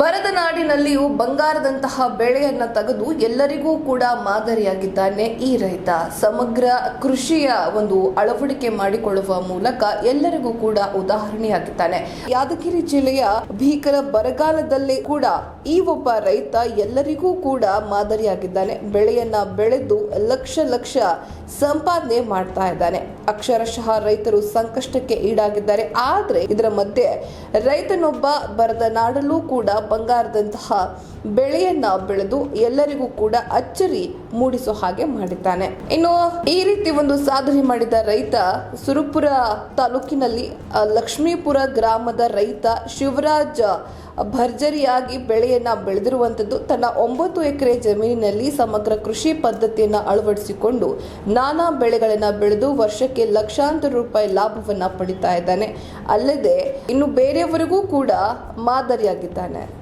ಬರದ ನಾಡಿನಲ್ಲಿಯೂ ಬಂಗಾರದಂತಹ ಬೆಳೆಯನ್ನ ತೆಗೆದು ಎಲ್ಲರಿಗೂ ಕೂಡ ಮಾದರಿಯಾಗಿದ್ದಾನೆ ಈ ರೈತ. ಸಮಗ್ರ ಕೃಷಿಯ ಒಂದು ಅಳವಡಿಕೆ ಮಾಡಿಕೊಳ್ಳುವ ಮೂಲಕ ಎಲ್ಲರಿಗೂ ಕೂಡ ಉದಾಹರಣೆಯಾಗಿದ್ದಾನೆ. ಯಾದಗಿರಿ ಜಿಲ್ಲೆಯ ಭೀಕರ ಬರಗಾಲದಲ್ಲಿ ಕೂಡ ಈ ಒಬ್ಬ ರೈತ ಎಲ್ಲರಿಗೂ ಕೂಡ ಮಾದರಿಯಾಗಿದ್ದಾನೆ. ಬೆಳೆಯನ್ನ ಬೆಳೆದು ಲಕ್ಷ ಲಕ್ಷ ಸಂಪಾದನೆ ಮಾಡ್ತಾ ಇದ್ದಾನೆ. ಅಕ್ಷರಶಃ ರೈತರು ಸಂಕಷ್ಟಕ್ಕೆ ಈಡಾಗಿದ್ದಾರೆ. ಆದರೆ ಇದರ ಮಧ್ಯೆ ರೈತನೊಬ್ಬ ಬರದ ನಾಡಲ್ಲೂ ಕೂಡ ಬಂಗಾರದಂತಹ ಬೆಳೆಯನ್ನ ಬೆಳೆದು ಎಲ್ಲರಿಗೂ ಕೂಡ ಅಚ್ಚರಿ ಮೂಡಿಸೋ ಹಾಗೆ ಮಾಡಿದ್ದಾನೆ. ಇನ್ನು ಈ ರೀತಿ ಒಂದು ಸಾಧನೆ ಮಾಡಿದ ರೈತ ಸುರಪುರ ತಾಲೂಕಿನಲ್ಲಿ ಲಕ್ಷ್ಮೀಪುರ ಗ್ರಾಮದ ರೈತ ಶಿವರಾಜ್ ಭರ್ಜರಿಯಾಗಿ ಬೆಳೆಯನ್ನು ಬೆಳೆದಿರುವಂಥದ್ದು ತನ್ನ ಒಂಬತ್ತು ಎಕರೆ ಜಮೀನಿನಲ್ಲಿ ಸಮಗ್ರ ಕೃಷಿ ಪದ್ಧತಿಯನ್ನು ಅಳವಡಿಸಿಕೊಂಡು ನಾನಾ ಬೆಳೆಗಳನ್ನು ಬೆಳೆದು ವರ್ಷಕ್ಕೆ ಲಕ್ಷಾಂತರ ರೂಪಾಯಿ ಲಾಭವನ್ನು ಪಡಿತಾ ಇದ್ದಾನೆ. ಅಲ್ಲದೆ ಇನ್ನು ಬೇರೆಯವರಿಗೂ ಕೂಡ ಮಾದರಿಯಾಗಿದ್ದಾನೆ.